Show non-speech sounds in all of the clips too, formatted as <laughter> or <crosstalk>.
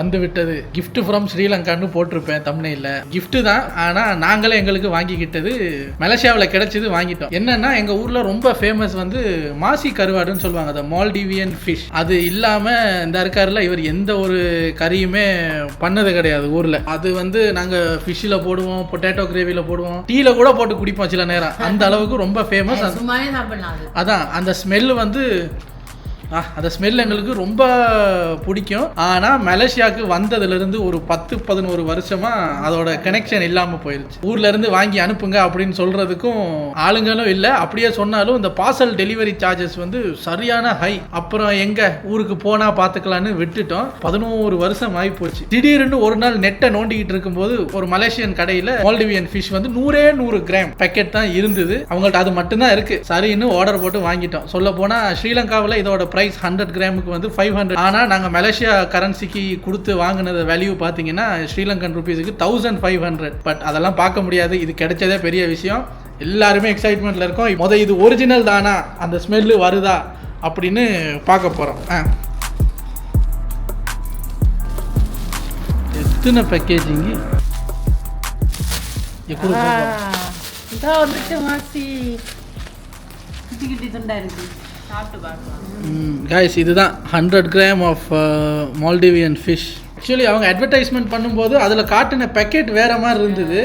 வந்து விட்டது gift from ஸ்ரீலங்கான்னு போட்டிருப்பேன் தமிழ்ல gift தான் ஆனால் நாங்களே எங்களுக்கு வாங்கிக்கிட்டது. மலேசியாவில் கிடைச்சது வாங்கிட்டோம். என்னன்னா எங்கள் ஊரில் ரொம்ப ஃபேமஸ் வந்து மாசி கருவாடுன்னு சொல்லுவாங்க அந்த மால்டிவியன் ஃபிஷ் அது இல்லாமல் இந்த இருக்காருல இவர் எந்த ஒரு கறியுமே பண்ணது கிடையாது ஊரில். அது வந்து நாங்கள் ஃபிஷ்ஷில் போடுவோம் பொட்டேட்டோ கிரேவியில் போடுவோம். டீல கூட போட்டு குடிப்போம் சில நேரம். அந்த அளவுக்கு ரொம்ப ஃபேமஸ் அதான் அந்த ஸ்மெல் வந்து அந்த ஸ்மெல் எங்களுக்கு ரொம்ப பிடிக்கும். ஆனால் மலேசியாவுக்கு வந்ததுலேருந்து ஒரு பத்து பதினோரு வருஷமா அதோட கனெக்ஷன் இல்லாமல் போயிருச்சு. ஊர்ல இருந்து வாங்கி அனுப்புங்க அப்படின்னு சொல்றதுக்கும் ஆளுங்களும் இல்லை. அப்படியே சொன்னாலும் இந்த பார்சல் டெலிவரி சார்ஜஸ் வந்து சரியான ஹை அப்புறம் எங்க ஊருக்கு போனா பார்த்துக்கலான்னு விட்டுட்டோம். பதினோரு வருஷம் ஆகி போச்சு. திடீர்னு ஒரு நாள் நெட்டை நோண்டிக்கிட்டு இருக்கும்போது ஒரு மலேசியன் கடையில் மால்டிவியன் ஃபிஷ் வந்து நூறே நூறு கிராம் பேக்கெட் தான் இருந்தது. அவங்கள்ட்ட அது மட்டும்தான் இருக்கு. சரின்னு ஆர்டர் போட்டு வாங்கிட்டோம். சொல்ல போனா ஸ்ரீலங்காவில் இதோட பிரைஸ் ஹண்ட்ரட் கிராமுக்கு வந்து ஃபைவ் ஹண்ட்ரட் ஆனால் நாங்கள் மலேசியா கரன்சிக்கு கொடுத்து வாங்கினது வேல்யூ பார்த்தீங்கன்னா ஸ்ரீலங்கன் ருபீஸுக்கு தௌசண்ட் ஃபைவ் ஹண்ட்ரட் பட் அதெல்லாம் பார்க்க முடியாது. இது கிடைச்சதே பெரிய விஷயம். எல்லாருமே எக்ஸைட்மெண்ட்டில் இருக்கோம். முத இது ஒரிஜினல் தானா? அந்த ஸ்மெல்லு வருதா? அப்படின்னு பார்க்க போகிறோம் ஆ. எத்தனை பேக்கேஜிங்கு எப்படி இதா வந்துட்டு மாசி கிட்டி கிட்டி துண்டா இருக்கு. சாப்பிட்டு பார்க்கலாம் கைஸ் இதுதான் hundred gram of Maldivian fish actually அவங்க அட்வர்டைஸ்மெண்ட் பண்ணும்போது அதில் காட்டின பேக்கெட் வேற மாதிரி இருந்தது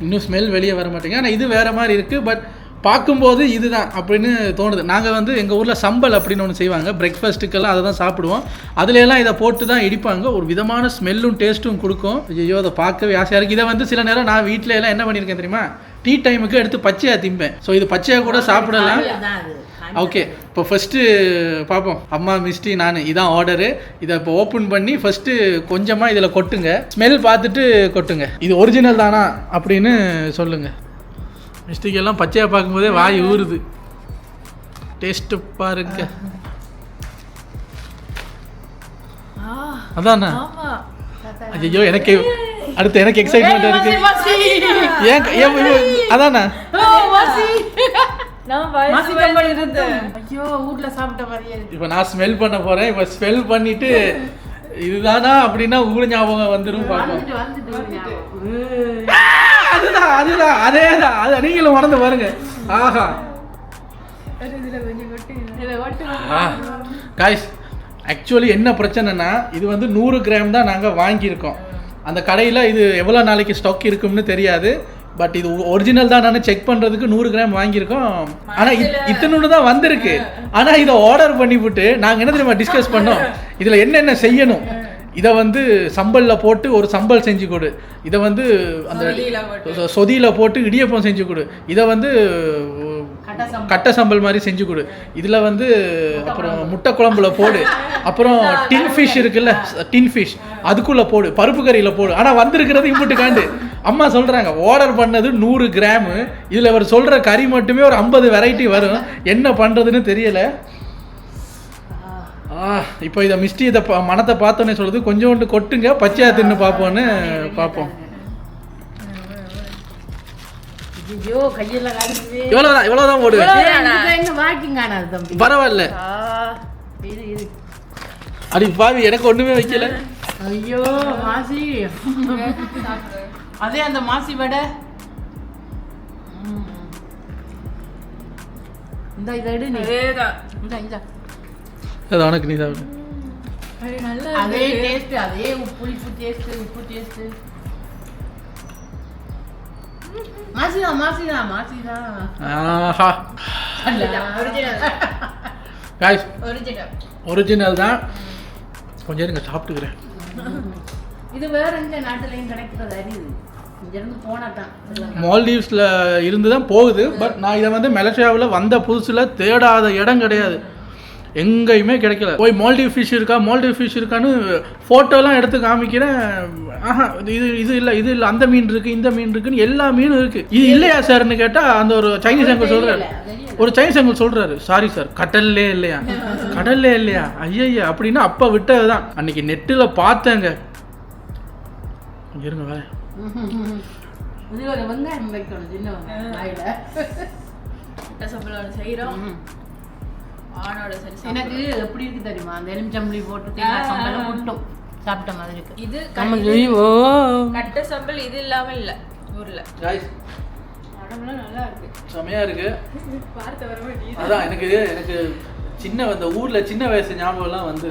இன்னும் ஸ்மெல் வெளியே வர மாட்டேங்க ஆனால் இது வேற மாதிரி இருக்குது பட் பார்க்கும்போது இதுதான் அப்படின்னு தோணுது நாங்கள் வந்து எங்கள் ஊரில் சம்பல் அப்படின்னு ஒன்று செய்வாங்க பிரேக்ஃபாஸ்ட்டுக்கெல்லாம் அதை தான் சாப்பிடுவோம் அதுல எல்லாம் இதை போட்டு தான் இடிப்பாங்க ஒரு விதமான ஸ்மெல்லும் டேஸ்ட்டும் கொடுக்கும் ஐயோ அதை பார்க்கவே ஆசையாக இருக்குது இதை வந்து சில நேரம் நான் வீட்டில் எல்லாம் என்ன பண்ணியிருக்கேன் தெரியுமா டீ டைமுக்கு எடுத்து பச்சையாக திம்பேன் ஸோ இது பச்சையாக கூட சாப்பிடலாம் ஓகே இப்போ ஃபஸ்ட்டு பார்ப்போம் அம்மா மிஸ்டி நான். இதான் ஆர்டரு இதை இப்போ ஓப்பன் பண்ணி ஃபஸ்ட்டு கொஞ்சமாக இதில் கொட்டுங்க. ஸ்மெல் பார்த்துட்டு கொட்டுங்க. இது ஒரிஜினல் தானா அப்படின்னு சொல்லுங்க. மிஸ்டிக்கு எல்லாம் பச்சையாக பார்க்கும்போதே வாய் ஊறுது. டேஸ்ட்டு பாருங்க. அதாண்ணா ஐயோ எனக்கு அடுத்து எனக்கு எக்ஸைட்மெண்ட் இருக்கு. ஏன் அதாண்ணா மாசி கம்பல் இருந்து. ஐயோ வீட்ல சாப்பிட்ட மாதிரியே. இருக்கு இப்போ நான் ஸ்மெல் பண்ண போகிறேன் இப்போ ஸ்மெல் பண்ணிட்டு இதுதானா அப்படின்னா ஊர் ஞாபகம் வந்துடும் பார்ப்போம். அதுதான் அதுதான் அதே தான் அது நீங்களும் மறந்து பாருங்க. ஆஹா. காய்ஸ் ஆக்சுவலி என்ன பிரச்சனைனா இது வந்து நூறு கிராம் தான் நாங்கள் வாங்கியிருக்கோம். அந்த கடையில் இது எவ்வளோ நாளைக்கு ஸ்டாக் இருக்கும்னு தெரியாது. பட் இது ஒரிஜினல் தான் நான் செக் பண்ணுறதுக்கு நூறு கிராம் வாங்கியிருக்கோம். ஆனால் இத்தனோடு தான் வந்திருக்கு. ஆனால் இதை ஆர்டர் பண்ணிவிட்டு நாங்கள் என்ன தெரியுமா டிஸ்கஸ் பண்ணோம்? இதில் என்னென்ன செய்யணும்? இதை வந்து சம்பலில் போட்டு ஒரு சம்பல் செஞ்சு கொடு. இதை வந்து அந்த சொதியில் போட்டு இடியப்பம் செஞ்சு கொடு. இதை வந்து கட்ட சம்பல். மாதிரி செஞ்சு கொடு. இதில் வந்து அப்புறம் முட்டை குழம்புல போடு. அப்புறம் <laughs> டின் ஃபிஷ் இருக்குல்ல டின் ஃபிஷ் அதுக்குள்ளே போடு. பருப்பு கறியில் போடு. ஆனால் வந்திருக்கிறது இம்புட்டு காண்டு. அம்மா சொல்கிறாங்க ஆர்டர் பண்ணது நூறு கிராமு. இதில் அவர் சொல்கிற கறி மட்டுமே ஒரு ஐம்பது வெரைட்டி வரும். என்ன பண்ணுறதுன்னு தெரியல. ஆ. இப்போ இதை மிஸ்டி இதை மனத்தை பார்த்தோன்னே சொல்லுது. கொஞ்சோண்டு கொட்டுங்க. பச்சையா தின்னு பார்ப்போன்னு பார்ப்போம். ஐயோ கையெல்லாம் காடுது இவ்வளோதான் இவ்வளோதான் போடுவேன் வாக்கிங் ஆனாது தம்பி. பரவாயில்ல. இது இது அடி பாவி எனக்கு ஒன்றுமே வைக்கல. ஐயோ மாசி. அதே அந்த மாசி வடை. ம். இந்த இதை எடு நீ. இந்த இந்த. அது உனக்கு நீ சாப்பிடு அதே டேஸ்ட் அதே உப்பு புளிப்பு டேஸ்ட் உப்பு டேஸ்ட் மாசிதான் மாசிதான் மாசிதான் ஆஹா. காய்ஸ் ஒரிஜினல் தான். கொஞ்சம் இருங்க சாப்பிட்டுக்கிறேன். இது வேற எந்த நாட்டுலயும் கிடைக்கிறது தான். மால்டீவ்ஸில் இருந்து தான் போகுது பட் நான் இதை வந்து மலேசியாவில் வந்த புதுசில் தேடாத இடம் கிடையாது. எங்கேயுமே கிடைக்கல. போய் மால்டீவ் ஃபிஷ் இருக்கா? மால்டீவ் ஃபிஷ் இருக்கான்னு ஃபோட்டோலாம் எடுத்து காமிக்கிறேன். ஆஹா இது இது இல்லை இது இல்லை. அந்த மீன் இருக்குது இந்த மீன் இருக்குன்னு எல்லா மீனும் இருக்குது இது இல்லையா சார்னு கேட்டால் அந்த ஒரு சைனீஸ் அங்கிள் சொல்கிறாரு ஒரு சைனீஸ் அங்கிள் சொல்கிறாரு சாரி சார் கடல்லே இல்லையா? கடல்லே இல்லையா? ஐயய்யா அப்படின்னு அப்போ விட்டது தான் அன்னைக்கு நெட்டில் பார்த்தேங்க. இங்க இருங்க வரேன் இது ஒரு வெங்காயம் வைக்கணும் சின்ன வெங்காயம் செய்கிறோம். ஆணோட சரி எனக்கு எப்படி இருக்கு தெரியுமா? அந்த எலுமிச்சம்பளி போட்டு தேங்காய் சம்பளம் ஒட்டும் சாப்பிட்ட மாதிரி இருக்கு. இது நம்ம கட்டு- ஐயோ கட்ட சம்பல் இது இல்லாம இல்ல ஊர்ல. நல்லா இருக்கு. செமையா இருக்கு. <laughs> பார்த்த வரவே அதான் எனக்கு எனக்கு சின்ன அந்த ஊர்ல சின்ன வயசு ஞாபகம்லாம் வந்து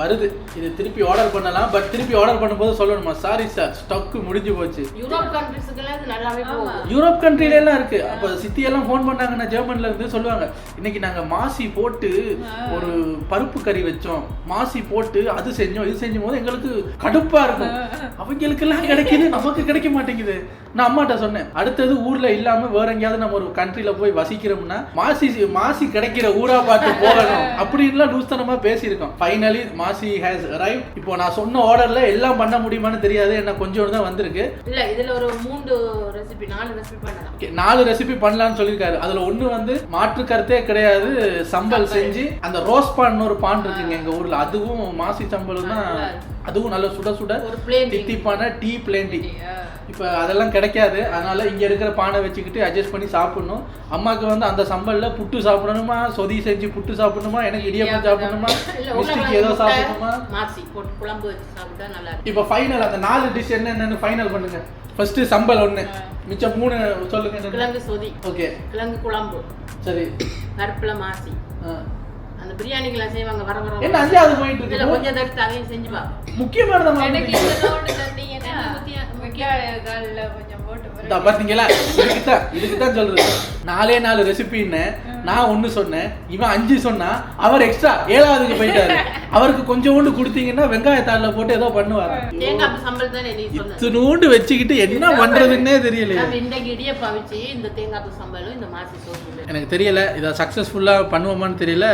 வருது. இது திருப்பி ஆர்டர் பண்ணலாம். பட் திருப்பி ஆர்டர் பண்ணும்போது சொல்லணுமா? சாரி சார் ஸ்டாக் முடிஞ்சு போச்சு. யூரோப் கண்ட்ரிஸுக்கெல்லாம் இது நல்லாவே போகும் யூரோப் கண்ட்ரில எல்லாம் இருக்கு. அப்ப சித்தி எல்லாம் ஃபோன் பண்ணாங்கன்னா ஜெர்மன்ல இருந்து சொல்லுவாங்க. இன்னைக்கு நாங்க மாசி போட்டு ஒரு பருப்பு கறி வச்சோம். மாசி போட்டு அது செஞ்சோம் இது செஞ்சும் போது எங்களுக்கு கடுப்பா இருக்கும். அவங்களுக்கு எல்லாம் கிடைக்குது. நமக்கு கிடைக்க மாட்டேங்குது. நான் அம்மாட்ட சொன்னேன். அடுத்தது ஊர்ல இல்லாம வேற எங்கேயாவது நம்ம ஒரு கண்ட்ரில போய் வசிக்கிறோம்னா மாசி மாசி கிடைக்கிற ஊரா பார்த்து போகணும். <laughs> அப்படின்லாம் லூஸ்தனமா பேசியிருக்கோம். ஃபைனலி மாசி ஹேஸ் அரைவ் இப்போ நான் சொன்ன ஆர்டர்ல எல்லாம் பண்ண முடியுமான்னு தெரியாது. என்ன கொஞ்சோண்டு தான் வந்திருக்கு. இல்ல இதுல ஒரு மூன்று ரெசிபி நாலு ரெசிபி பண்ணலாம். நாலு ரெசிபி பண்ணலாம்னு சொல்லியிருக்காரு. அதுல ஒண்ணு வந்து மாற்று கருத்தே கிடையாது. சம்பல் செஞ்சு அந்த ரோஸ் பான் ஒரு பான் இருக்குங்க எங்க ஊர்ல. அதுவும் மாசி சம்பலும் தான் அதுவும் நல்ல சுட சுட. தித்திப்பான டீ பிளேன் டீ இப்போ அதெல்லாம் கிடைக்காது. அதனால இங்க இருக்கிற பானை வச்சுக்கிட்டு அட்ஜஸ்ட் பண்ணி சாப்பிடணும். அம்மாக்கு வந்து அந்த சம்பல்ல புட்டு சாப்பிடணுமா? சொதி செஞ்சு புட்டு சாப்பிடணுமா? எனக்கு இடியப்பம் சாப்பிடணுமா? இல்ல மிஸ்டிக்கு ஏதோ சாப்பிடணுமா? இப்போ ஃபைனல் அந்த நாலு டிஷ் என்னென்னு ஃபைனல் பண்ணுங்க. ஃபர்ஸ்ட் சம்பல் ஒண்ணு. மிச்சம் மூணு சொல்லுங்க. கிழங்கு சொதி. ஓகே கிழங்கு குழம்பு. சரி. பருப்புல மாசி. அந்த பிரியாணிக்கெல்லாம் செய்வாங்க வர வர என்ன அஞ்சாவது போயிட்டு இருக்கு? கொஞ்சம் எடுத்து அதையும் செஞ்சு பா முக்கியமானதா எனக்கு இதோட தந்தீங்கன்னா முக்கிய- முக்கிய காலில் கொஞ்சம் பாத்தீங்களா இதுக்கு தான் இதுக்கு தான் சொல்றது. நாலே நாலு ரெசிபின்னு நான் ஒண்ணு சொன்னேன் இவன் அஞ்சு சொன்னா அவர் எக்ஸ்ட்ரா ஏழாவதுக்கு போயிட்டாரு. அவருக்கு கொஞ்சோண்டு கொடுத்தீங்கன்னா வெங்காயத்தாளில் போட்டு ஏதோ பண்ணுவாரு. இத்தினூண்டு வச்சுக்கிட்டு என்ன பண்றதுன்னே சோறு எனக்கு தெரியல இதை சக்ஸஸ்ஃபுல்லாக பண்ணுவோமான்னு தெரியல.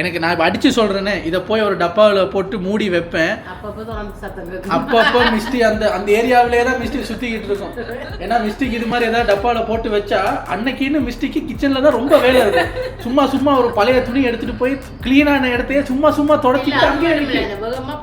எனக்கு நான் இப்போ அடிச்சு சொல்றேனே இதை போய் ஒரு டப்பாவில் போட்டு மூடி வைப்பேன். அப்பப்போ மிஸ்டி அந்த அந்த ஏரியாவிலே தான் மிஸ்டி சுத்திக்கிட்டு இருக்கும். ஏன்னா மிஸ்டிக்கு இது மாதிரி ஏதாவது டப்பாவில் போட்டு வச்சா அன்னைக்குன்னு மிஸ்டிக்கு கிச்சன்ல தான் ரொம்ப வேலை இருக்கும் சும்மா சும்மா ஒரு பழைய துணி எடுத்துட்டு போய் க்ளீனான இடத்தையே சும்மா சும்மா தொடச்சிட்டு அங்கேயே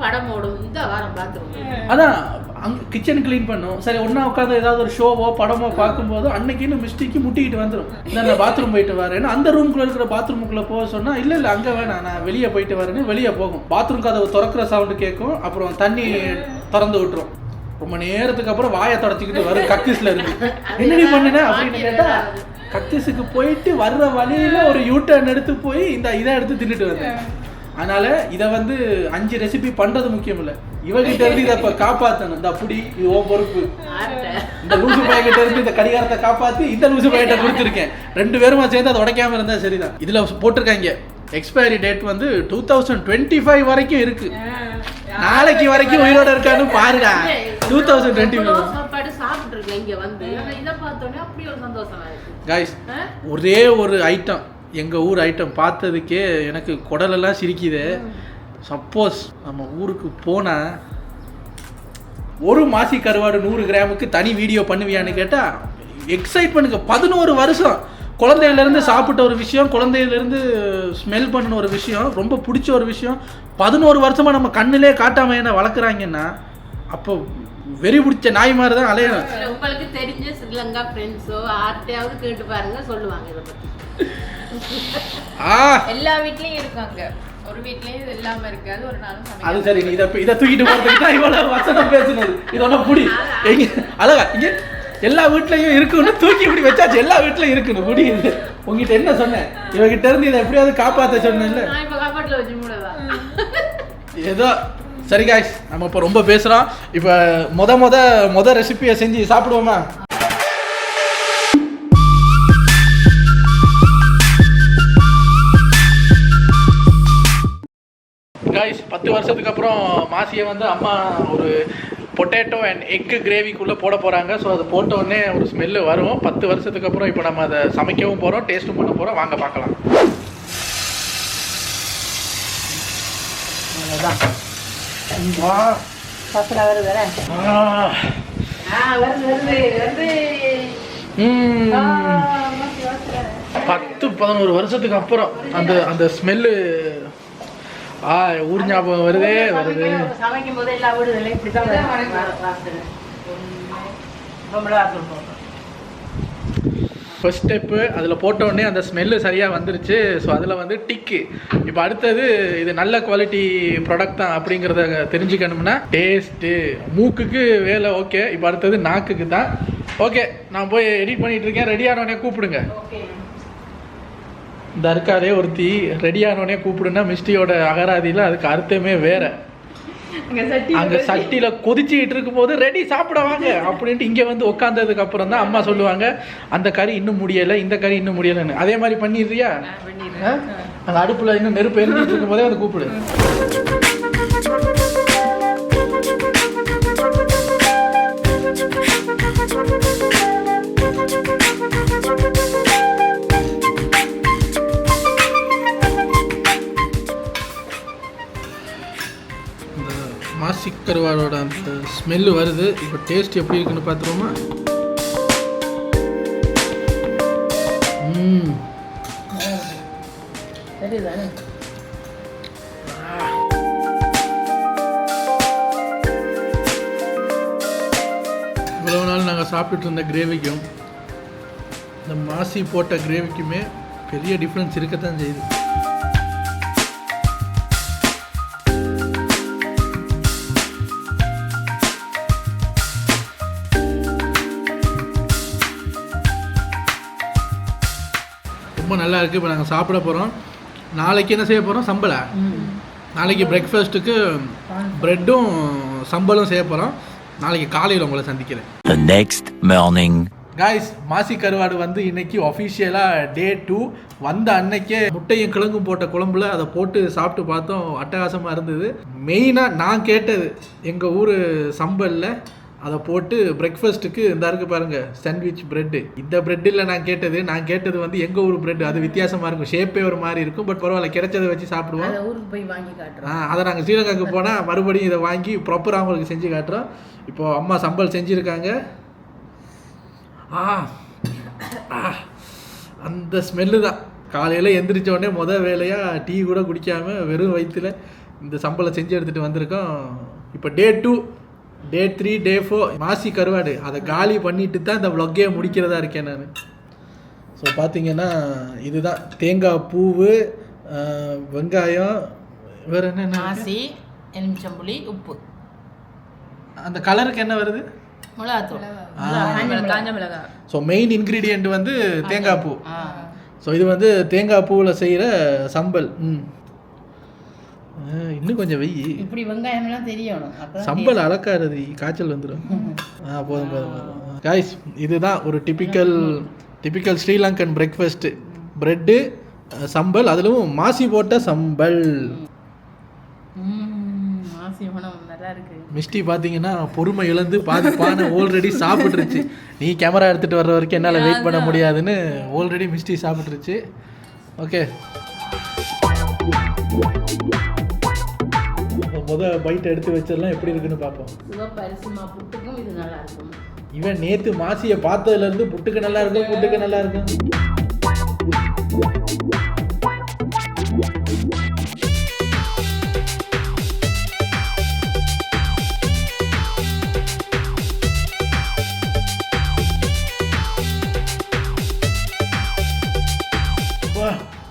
படம் ஓடும் இந்த வாரம் பாத்ரூம் அதான் அங்க கிச்சன் க்ளீன் பண்ணும். சரி ஒண்ணா உட்காந்து ஏதாவது ஒரு ஷோவோ படமோ பார்க்கும்போது அன்னைக்குன்னு மிஸ்டிக்கு முட்டிக்கிட்டு வந்துடும் நான் பாத்ரூம் போயிட்டு வரேன் அந்த ரூம்குள்ள இருக்கிற பாத்ரூமுக்குள்ள போக சொன்னா இல்ல இல்ல அங்க வேணாம். நான் வெளியே போயிட்டு வரேன்னு வெளியே போகும். பாத்ரூம் கதவு திறக்கிற சவுண்டு கேட்கும். அப்புறம் தண்ணி திறந்து விட்டுரும். ரொம்ப நேரத்துக்கு அப்புறம் வாயை தொடச்சிக்கிட்டு வரும் கக்கிஸ்ல இருக்கு என்னடி பண்ணுன? அப்படின்னு கேட்டா கக்கிஸுக்கு போயிட்டு வர்ற வழியில ஒரு யூ டர்ன் எடுத்து போய் இந்த இதை எடுத்து தின்னுட்டு வந்தேன். அதனால இதை வந்து அஞ்சு ரெசிபி பண்றது முக்கியம் இல்ல. இவகிட்ட இருந்து இதை இப்ப காப்பாத்தணும். இந்த அப்படி இது ஓ பொறுப்பு. இந்த லூசு பையன்கிட்ட இருந்து இந்த கடிகாரத்தை காப்பாத்தி இந்த லூசு பையன்கிட்ட கொடுத்துருக்கேன். ரெண்டு பேருமா சேர்ந்து அதை உடைக்காம இருந்தா சரிதான். இதுல போட்டிருக்காங்க. எக்ஸ்பைரி டேட் வந்து டூ தௌசண்ட் டுவெண்ட்டி ஃபைவ் வரைக்கும் இருக்கு. நாளைக்கு வரைக்கும் உயிரோட இருக்கான்னு பாருடா. டூ தௌசண்ட் டுவெண்ட்டி இவ்வளவு சாப்பாடு சாப்பிட்டு இருக்கேன் இங்க வந்து. ஆனா இதை பார்த்தோன்னே அப்படி ஒரு? ஒரே ஒரு ஐட்டம் எங்க ஊர் ஐட்டம் பார்த்ததுக்கே எனக்கு குடலெல்லாம் சிரிக்குது. சப்போஸ் நம்ம ஊருக்கு போனா ஒரு மாசி கருவாடு நூறு கிராமுக்கு தனி வீடியோ பண்ணுவியான்னு கேட்டா எக்ஸைட் பண்ணுங்க பதினோரு வருஷம். குழந்தையில இருந்து சாப்பிட்ட ஒரு விஷயம் குழந்தையில இருந்து ஸ்மெல் பண்ணின ஒரு விஷயம் ரொம்ப பிடிச்ச ஒரு விஷயம் பதினோரு வருஷமா நம்ம கண்ணிலே காட்டாம என்ன வளர்க்குறாங்கன்னா அப்போ வெறி பிடிச்ச நாய் மாதிரி தான் அலையணும். உங்களுக்கு தெரிஞ்ச ஸ்ரீலங்கா ஃப்ரெண்ட்ஸோ ஆர்ட்டையாவது கேட்டு பாருங்க சொல்லுவாங்க இதை ஆ. எல்லா வீட்லயும் இருக்காங்க. ஒரு வீட்லயும் இது இல்லாம இருக்காது. ஒரு நாளும் அது சரி இதை இதை தூக்கிட்டு போறதுக்கு தான் இவ்வளவு வசனம் புடி எங்க அழகா இங்க எல்லா வீட்லயும் இருக்குன்னு தூக்கி இப்படி வச்சாச்சு. எல்லா வீட்லயும் இருக்குன்னு முடியுது உங்ககிட்ட என்ன சொன்னேன்? இவகிட்ட இருந்து இதை எப்படியாவது காப்பாத்த சொன்னேன்ல. ஏதோ சரி காய்ஸ் நம்ம இப்போ ரொம்ப பேசுறோம். இப்போ முத முத முத ரெசிபியை செஞ்சு சாப்பிடுவோமா? பத்து வருஷத்துக்கு அப்புறம் மாசியை வந்து அம்மா ஒரு பொட்டேட்டோ அண்ட் எக்கு கிரேவிக்குள்ளே போட போகிறாங்க ஸோ அது போட்ட உடனே ஒரு ஸ்மெல்லு வரும். பத்து வருஷத்துக்கு அப்புறம் இப்போ நம்ம அதை சமைக்கவும் போகிறோம் டேஸ்ட்டும் பண்ண போகிறோம் வாங்க பார்க்கலாம். பத்து பதினோரு வருஷத்துக்கு அப்புறம் அந்த அந்த ஸ்மெல்லு ஆ ஊர் ஞாபகம் வருதே வருது. சமைக்கும் போது எல்லா வீடுகளையும் இப்படிதான். ஃபர்ஸ்ட் ஸ்டெப்பு அதில் போட்ட உடனே அந்த ஸ்மெல்லு சரியாக வந்துருச்சு. ஸோ அதில் வந்து டிக்கு இப்போ அடுத்தது இது நல்ல குவாலிட்டி ப்ராடக்ட் தான் அப்படிங்கிறத தெரிஞ்சுக்கணும்னா டேஸ்ட்டு மூக்குக்கு வேலை ஓகே இப்போ அடுத்தது நாக்குக்கு தான். ஓகே நான் போய் எடிட் பண்ணிட்டு இருக்கேன். ரெடி ஆனோடனே கூப்பிடுங்க. இருக்காதே ஒருத்தி ரெடி ஆனோடனே கூப்பிடுனா மிஸ்டியோட அகராதியில் அதுக்கு அர்த்தமே வேற. அங்க சட்டி அங்க சட்டியில கொதிச்சுக்கிட்டு இருக்கும்போது ரெடி சாப்பிட வாங்க அப்படின்ட்டு இங்க வந்து உட்காந்ததுக்கு அப்புறம் தான் அம்மா சொல்லுவாங்க அந்த கறி இன்னும் முடியல இந்த கறி இன்னும் முடியலன்னு. அதே மாதிரி பண்ணிடுறியா? அங்க அடுப்புல இன்னும் நெருப்பு எரிஞ்சிட்டு இருக்கும் போதே வந்து கூப்பிடு. கருவாடோட அந்த ஸ்மெல்லு வருது. இப்போ டேஸ்ட் எப்படி இருக்குன்னு பார்த்துருவோமா? இவ்வளவு நாள் நாங்கள் சாப்பிட்டுட்டு இருந்த கிரேவிக்கும் இந்த மாசி போட்ட கிரேவிக்குமே பெரிய டிஃப்ரென்ஸ் இருக்கத்தான் செய்யுது. இருக்குது இப்போ நாங்கள் சாப்பிட போகிறோம் நாளைக்கு என்ன செய்ய போகிறோம் சம்பளை நாளைக்கு பிரேக்ஃபாஸ்ட்டுக்கு ப்ரெட்டும் சம்பளும் செய்ய போகிறோம் நாளைக்கு காலையில் உங்களை சந்திக்கிறேன். The next morning. காய்ஸ் மாசி கருவாடு வந்து இன்னைக்கு ஒஃபிஷியலாக டே டூ வந்த அன்னைக்கே முட்டையும் கிழங்கும் போட்ட குழம்புல அதை போட்டு சாப்பிட்டு பார்த்தோம். அட்டகாசமாக இருந்தது. மெயினாக நான் கேட்டது எங்கள் ஊர் சம்பலில் அதை போட்டு பிரேக்ஃபாஸ்ட்டுக்கு இந்த இருக்கு பாருங்க சாண்ட்விச் பிரெட்டு இந்த பிரெட்டில் நான் கேட்டது நான் கேட்டது வந்து எங்கள் ஊர் பிரெட் அது வித்தியாசமாக இருக்கும். ஷேப்பே ஒரு மாதிரி இருக்கும் பட் பரவாயில்ல கிடைச்சதை வச்சு சாப்பிடுவோம். அதை ஊருக்கு போய் வாங்கி காட்டுறோம். ஆ அதை நாங்கள் ஸ்ரீலங்காவுக்கு போனால் மறுபடியும் இதை வாங்கி ப்ராப்பராக அவங்களுக்கு செஞ்சு காட்டுறோம். இப்போ அம்மா சம்பல் செஞ்சுருக்காங்க. ஆ ஆ, அந்த ஸ்மெல்லு தான். காலையில் எந்திரிச்ச உடனே முத வேலையாக டீ கூட குடிக்காம வெறும் வயிற்றுல இந்த சம்பளை செஞ்சு எடுத்துகிட்டு வந்திருக்கோம். இப்போ day two day three day four மாசி கருவாடு. அதை காலி பண்ணிட்டு தான் இந்த vlog-ஏ முடிக்கிறதா இருக்கேன் நான். ஸோ பார்த்தீங்கன்னா இதுதான். தேங்காய் பூவு வெங்காயம் வேறு இருக்கு? மாசி எலுமிச்சம்புளி உப்பு. அந்த கலருக்கு என்ன வருது? ஸோ மெயின் இன்க்ரீடியண்ட் வந்து தேங்காய் பூ. ஸோ இது வந்து தேங்காய் பூவில் செய்கிற சம்பல். ம். இன்னும் கொஞ்சம் வெயி இப்படி வெங்காயம் எல்லாம் தெரியணும் சம்பல் அளக்காது காய்ச்சல் வந்துடும் <laughs> ஆ போதும் போதும் காய்ஸ் இதுதான் ஒரு typical typical Sri Lankan breakfast bread sambol அதிலும் மாசி போட்ட சம்பல். மிஸ்டி பார்த்தீங்கன்னா பொறுமை இழந்து பாதி பானை ஆல்ரெடி சாப்பிட்ருச்சு நீ கேமரா எடுத்துகிட்டு வர்ற வரைக்கும் என்னால் வெயிட் பண்ண முடியாதுன்னு ஆல்ரெடி மிஸ்டி சாப்பிட்ருச்சு ஓகே முத பைட் எடுத்து வச்சிடலாம் எப்படி இருக்குன்னு பார்ப்போம். புட்டுக்கும் இது நல்லா இருக்கும் இவன் நேத்து மாசியை பார்த்ததுல இருந்து புட்டுக்கு நல்லா இருக்கும் புட்டுக்கு நல்லா இருக்கும்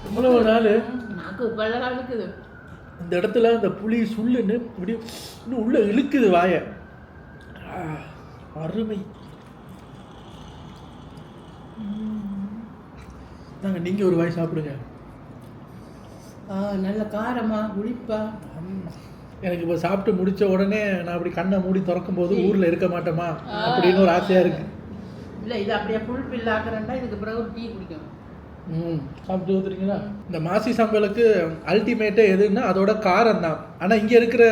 இவ்வளவு நாள். நாக்கு பல்லகா இருக்குது இந்த இடத்துல அந்த புளி சுள்ளுன்னு இப்படி இன்னும் உள்ள இழுக்குது வாயை. அருமை. நாங்க நீங்க ஒரு வாய் சாப்பிடுங்க. நல்ல காரமா புளிப்பா எனக்கு இப்போ சாப்பிட்டு முடிச்ச உடனே நான் அப்படி கண்ணை மூடி திறக்கும் போது ஊர்ல இருக்க மாட்டோமா அப்படின்னு ஒரு ஆசையா இருக்கு. இல்லை இது அப்படியே புல் பில்லாக்குறேன்டா இதுக்கு பிறகு டீ குடிக்கணும். ம் சாப்பிட்டு வந்துருக்கீங்களா இந்த மாசி சம்பலுக்கு அல்டிமேட்டே எதுன்னா அதோட காரம் தான். ஆனால் இங்கே இருக்கிற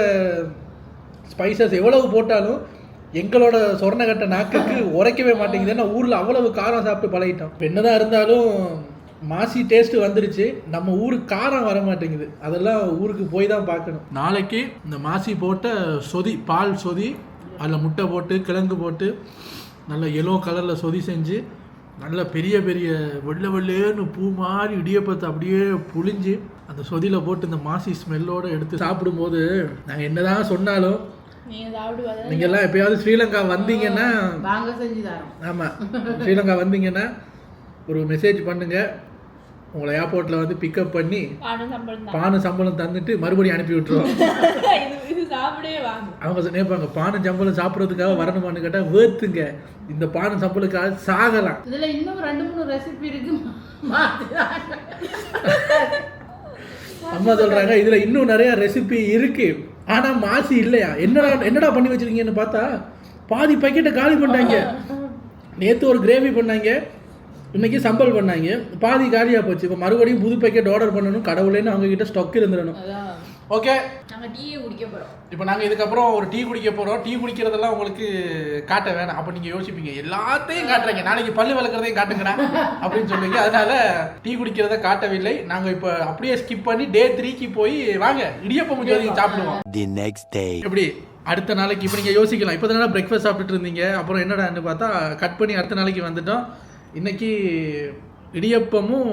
ஸ்பைசஸ் எவ்வளவு போட்டாலும் எங்களோட சொர்ணகட்ட நாக்குக்கு உரைக்கவே மாட்டேங்குது ஏன்னா ஊரில் அவ்வளவு காரம் சாப்பிட்டு பழகிட்டோம். என்னதான் இருந்தாலும் மாசி டேஸ்ட் வந்துருச்சு. நம்ம ஊருக்கு காரம் வர மாட்டேங்குது. அதெல்லாம் ஊருக்கு போய் தான் பார்க்கணும். நாளைக்கு இந்த மாசி போட்ட சொதி பால் சொதி அதில் முட்டை போட்டு கிழங்கு போட்டு நல்ல எல்லோ கலரில் சொதி செஞ்சு நல்ல பெரிய பெரிய வெள்ளை வெள்ளேன்னு பூ மாதிரி இடியப்பத்தை அப்படியே புழிஞ்சு அந்த சொதியில் போட்டு இந்த மாசி ஸ்மெல்லோட எடுத்து சாப்பிடும்போது நாங்கள் என்னதான் சொன்னாலும் நீங்க சாப்பிடுவாத நீங்க எல்லாம் எப்பயாவது ஸ்ரீலங்கா வந்தீங்கன்னா ஆமாம் ஸ்ரீலங்கா வந்தீங்கன்னா ஒரு மெசேஜ் பண்ணுங்க. உங்களை ஏர்போர்ட்டில் வந்து பிக்கப் பண்ணி பானம் சம்பளம் தான். பானு சம்பளம் தந்துட்டு மறுபடியும் அனுப்பி விட்டுருவோம். <laughs> இது இது சாப்பிடவே வாங்க. அவங்க நினைப்பாங்க பானு சம்பளம் சாப்பிட்றதுக்காக வரணுமான்னு கேட்டால் வேர்த்துங்க இந்த பானு சம்பளுக்காக சாகலாம். இதுல இன்னும் ரெண்டு மூணு ரெசிபி இருக்கு. அம்மா சொல்றாங்க இதுல இன்னும் நிறைய ரெசிபி இருக்கு. ஆனா மாசி இல்லையா? என்னடா என்னடா பண்ணி வச்சிருக்கீங்கன்னு பார்த்தா பாதி பாக்கெட்டை காலி பண்ணாங்க நேத்து ஒரு கிரேவி பண்ணாங்க. இன்னைக்கு சம்பல் பண்ணாங்க. பாதி காலியா போச்சு. இப்போ மறுபடியும் புது பேக்கெட் ஆர்டர் பண்ணணும். கடவுளேன்னு அவங்க கிட்ட ஸ்டாக் இருந்துடணும் ஓகே நாங்க டீயே குடிக்க போறோம். இப்போ நாங்கள் இதுக்கப்புறம் ஒரு டீ குடிக்க போகிறோம் டீ குடிக்கிறதெல்லாம் உங்களுக்கு காட்ட வேணாம். அப்போ நீங்கள் யோசிப்பீங்க. எல்லாத்தையும் காட்டுறீங்க. நாளைக்கு பல்லு விளக்குறதையும் காட்டுங்கடா அப்படின்னு சொல்லுவீங்க. அதனால டீ குடிக்கிறத காட்டவில்லை. நாங்கள் இப்போ அப்படியே ஸ்கிப் பண்ணி டே த்ரீக்கு போய் வாங்க. இடியப்பம் ஜோதிக்கு சாப்பிடுவோம். The next day. எப்படி? அடுத்த நாளைக்கு இப்போ நீங்கள் யோசிக்கலாம். இப்போ தானே பிரேக்ஃபாஸ்ட் சாப்பிட்டுட்டு இருந்தீங்க. அப்புறம் என்னடான்னு பார்த்தா கட் பண்ணி அடுத்த நாளைக்கு வந்துட்டோம். இன்றைக்கி இடியப்பமும்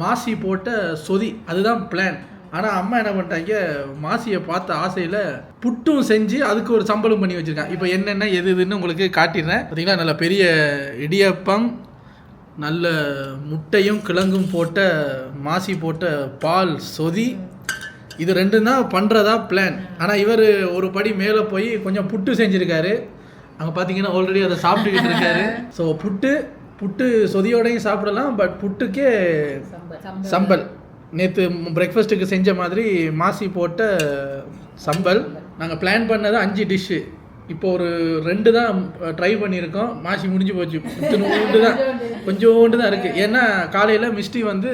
மாசி போட்ட சொதி அதுதான் பிளான் ஆனால் அம்மா என்ன பண்ணிட்டாங்க மாசியை பார்த்த ஆசையில் புட்டும் செஞ்சு அதுக்கு ஒரு சம்பளம் பண்ணி வச்சுருக்காங்க. இப்போ என்னென்ன எது எதுன்னு உங்களுக்கு காட்டிடுறேன். பார்த்தீங்களா நல்ல பெரிய இடியப்பம் நல்ல முட்டையும் கிழங்கும் போட்ட மாசி போட்ட பால் சொதி. இது ரெண்டும் தான் பண்ணுறதா பிளான் ஆனால் இவர் ஒரு படி மேலே போய் கொஞ்சம் புட்டு செஞ்சுருக்காரு. அங்கே பார்த்தீங்கன்னா ஆல்ரெடி அதை சாப்பிட்டுக்கிட்டு இருக்காரு. ஸோ புட்டு புட்டு சொதியோடையும் சாப்பிடலாம் பட் புட்டுக்கே சம்பல். நேற்று பிரேக்ஃபாஸ்ட்டுக்கு செஞ்ச மாதிரி மாசி போட்ட சம்பல். நாங்கள் பிளான் பண்ணது அஞ்சு டிஷ்ஷு இப்போ ஒரு ரெண்டு தான் ட்ரை பண்ணியிருக்கோம். மாசி முடிஞ்சு போச்சு. இத்தினோண்டு தான். கொஞ்சோண்டு தான் இருக்குது ஏன்னா காலையில் மிஸ்டி வந்து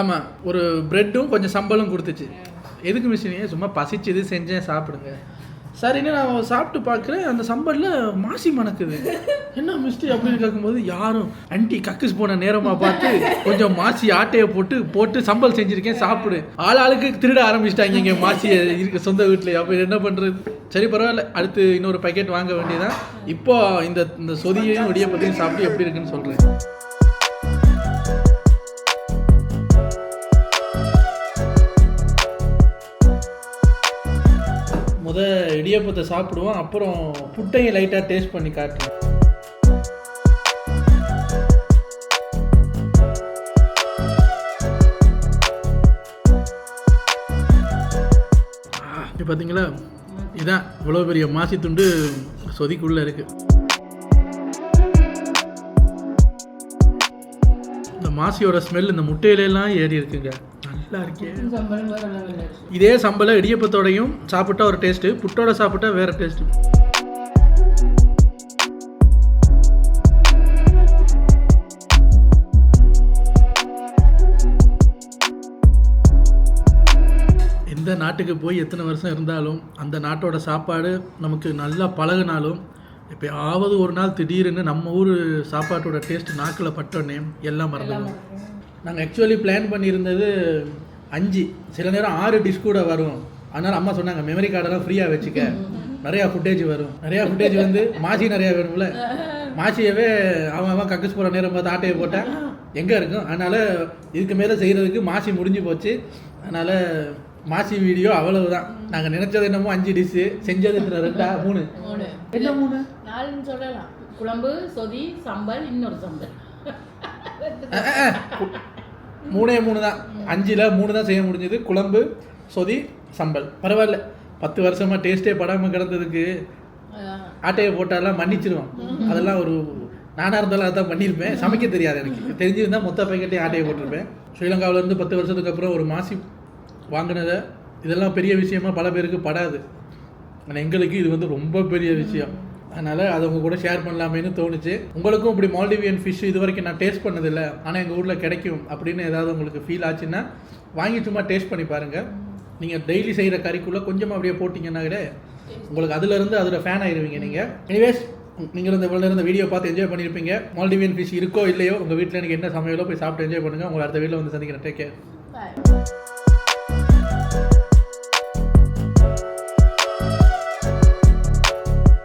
ஆமாம் ஒரு பிரெட்டும் கொஞ்சம் சம்பளம் கொடுத்துச்சு. எதுக்கு மிஸ்டினே சும்மா பசிச்சது செஞ்சேன் சாப்பிடுங்க. சரின்னு நான் சாப்பிட்டு பார்க்குறேன். அந்த சம்பளில் மாசி மணக்குது. <laughs> என்ன மிஸ்டி அப்படின்னு கேட்கும்போது யாரும் அண்டி கக்குஸ் போன நேரமாக பார்த்து கொஞ்சம் மாசி ஆட்டையை போட்டு போட்டு சம்பல் செஞ்சுருக்கேன் சாப்பிடு. ஆள் ஆளுக்கு திருட ஆரம்பிச்சிட்டாங்க இங்கே மாசியை இருக்க சொந்த வீட்டில் அப்போ என்ன பண்ணுறது சரி பரவாயில்ல. அடுத்து இன்னொரு பாக்கெட் வாங்க வேண்டியதான் இப்போ இந்த இந்த சொதியையும் இடியப்பத்தையும் சாப்பிட்டு எப்படி இருக்குன்னு சொல்கிறேன் முத இடியப்பத்தை சாப்பிடுவோம் அப்புறம் புட்டையும் லைட்டாக டேஸ்ட் பண்ணி காட்டுறேன் இப்போ பார்த்தீங்களா இதான் இவ்வளோ பெரிய மாசி துண்டு சொதிக்குள்ளே இருக்குது இந்த மாசியோட ஸ்மெல் இந்த முட்டையிலலாம் ஏறி இருக்குங்க. நல்லா இருக்கே. இதே சம்பளம் இடியப்பத்தோடையும் சாப்பிட்டா ஒரு டேஸ்ட்டு புட்டோட சாப்பிட்டா வேற டேஸ்ட்டு எந்த நாட்டுக்கு போய் எத்தனை வருஷம் இருந்தாலும் அந்த நாட்டோட சாப்பாடு நமக்கு நல்லா பழகுனாலும் இப்போ ஆவது ஒரு நாள் திடீர்னு நம்ம ஊர் சாப்பாட்டோட டேஸ்ட் நாக்கில் பட்டோன்னே எல்லாம் மறந்துடும் நாங்கள் ஆக்சுவலி பிளான் பண்ணியிருந்தது அஞ்சு. சில நேரம் ஆறு டிஷ் கூட வரும். அதனால் அம்மா சொன்னாங்க மெமரி கார்டெல்லாம் ஃப்ரீயாக வச்சுக்க. நிறையா ஃபுட்டேஜ் வரும். நிறையா ஃபுட்டேஜ் வந்து மாசி நிறையா வேணும்ல. மாசியவே அவன் அவன் கக்கஸ் போகிற நேரம் பார்த்து ஆட்டையை போட்டேன். எங்கே இருக்கும்? அதனால் இதுக்கு மேலே செய்கிறதுக்கு மாசி முடிஞ்சு போச்சு. அதனால் மாசி வீடியோ அவ்வளவுதான். நாங்கள் நினச்சது என்னமோ அஞ்சு டிஷ்ஷு செஞ்சது? ரெண்டா? மூணு. மூணு. என்ன மூணு? நாலுன்னு சொல்லலாம். குழம்பு சொதி சம்பல் இன்னொரு சம்பல். மூணே மூணு தான். அஞ்சில் மூணு தான் செய்ய முடிஞ்சது. குழம்பு சொதி சம்பல். பரவாயில்ல. பத்து வருஷமா டேஸ்ட்டே படாமல் கிடந்ததுக்கு. ஆட்டையை போட்டாலாம் மன்னிச்சிருவான் அதெல்லாம் ஒரு நானாக இருந்தாலும் அதான் பண்ணியிருப்பேன். சமைக்க தெரியாது எனக்கு. தெரிஞ்சிருந்தா மொத்த பேக்கெட்டையும் ஆட்டையை போட்டிருப்பேன். ஸ்ரீலங்காவுல இருந்து பத்து வருஷத்துக்கு அப்புறம் ஒரு மாசி வாங்கினதை இதெல்லாம் பெரிய விஷயமா பல பேருக்கு படாது. ஆனால் எங்களுக்கு இது வந்து ரொம்ப பெரிய விஷயம். அதனால் அதை உங்கள் கூட ஷேர் பண்ணலாமேன்னு தோணுச்சு. உங்களுக்கும் இப்படி மால்டிவியன் ஃபிஷ் இது வரைக்கும் நான் டேஸ்ட் பண்ணதில்லை. ஆனால் எங்கள் ஊரில் கிடைக்கும் அப்படின்னு ஏதாவது உங்களுக்கு ஃபீல் ஆச்சுன்னா வாங்கி சும்மா டேஸ்ட் பண்ணி பாருங்கள் நீங்கள் டெய்லி செய்கிற கறிக்குள்ளே கொஞ்சமாக அப்படியே போட்டிங்கன்னா கூட உங்களுக்கு அதுலேருந்து அதில் ஃபேன் ஆயிருவீங்க நீங்கள் எனிவேஸ் நீங்கள் இந்த இவ்வளோ இருந்த வீடியோ பார்த்து என்ஜாய் பண்ணியிருப்பீங்க. மால்டிவியன் ஃபிஷ் இருக்கோ இல்லையோ உங்கள் வீட்டில் எனக்கு என்ன சமையலோ போய் சாப்பிட்டு என்ஜாய் பண்ணுங்கள் உங்களை அடுத்த வீட்டில் வந்து சந்திக்கிறேன். Take care